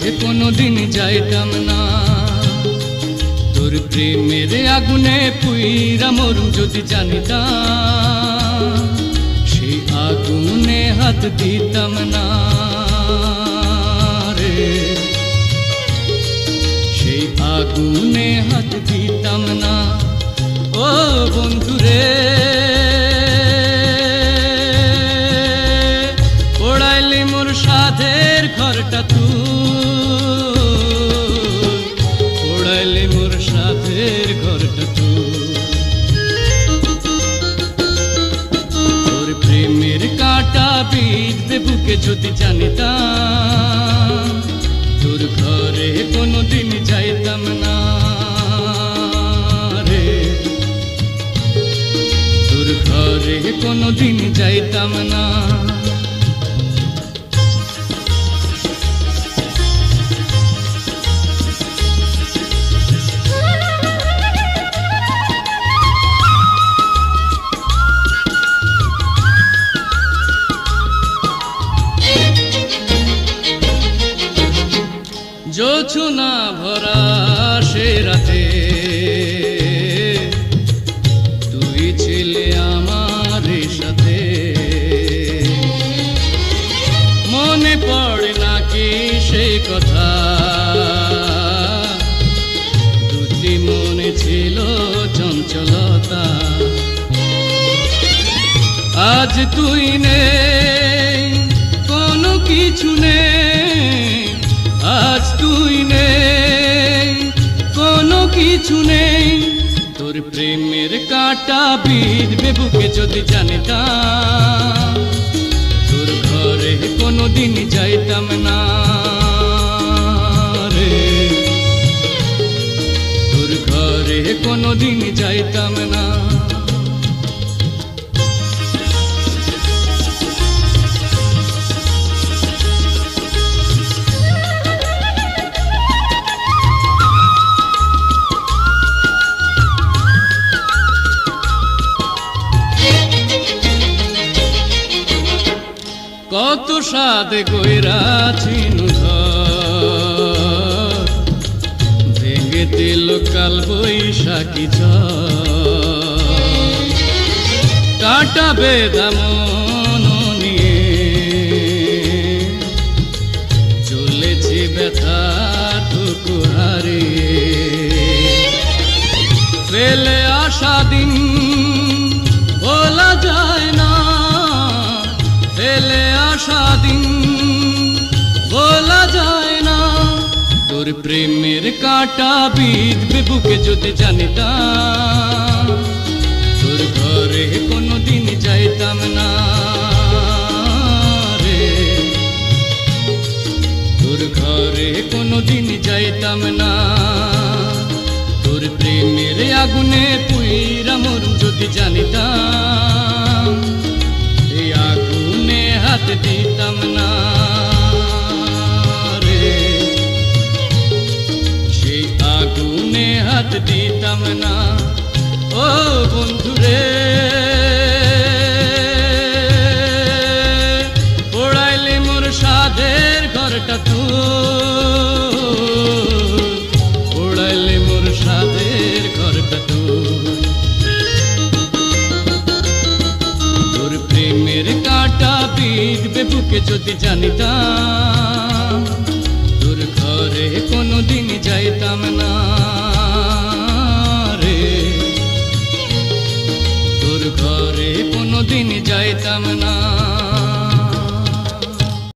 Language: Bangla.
কোনোদিন যাইতাম না। তোর প্রেমের আগুনে পুইরা মরুম যদি জানিতাম, সেই আগুনে হাত দিতাম না রে। আগুনে হাত দিতাম না। ও বন্ধুরে বিঁধবে বুকে যদি জানিতাম, তোর ঘরে কোনোদিন যাইতাম না রে। তোর ঘরে কোনোদিন যাইতাম না। জোছনা ভরা সে রাতে। তুই ছিলে আমার সাথে। মনে পড়ে নাকি সে কথা? দুটি মনে ছিল চঞ্চলতা। আজ তুই নেই প্রেমের কাটা বিধবে বুকে যদি জানিতাম, তোর ঘরে কোনোদিন যাইতাম না রে। তোর ঘরে কোনোদিন যাইতাম না। কত সাদ চিনু ঘর। ভেঙে দিল কাল বৈশাখী ছ কাটা বেদামন তোর প্রেমের কাটা বিধবে বুকে যদি জানিতাম, তোর ঘরে কোনোদিন যাইতাম না রে। তোর ঘরে কোনোদিন যাইতাম না, তোর প্রেমের আগুনে পুইরা মর যদি জানিতাম, এই আগুনে হাত দিতাম না। হাত দিতাম না। ও বন্ধুরে, পোড়াইলে মোর সাধের ঘরটা তুই। পোড়াইলে মোর সাধের ঘরটা তুই। তোর প্রেমের কাটা বিধবে বুকে যদি জানিতাম, তোর ঘরে কোনোদিন যাইতাম না।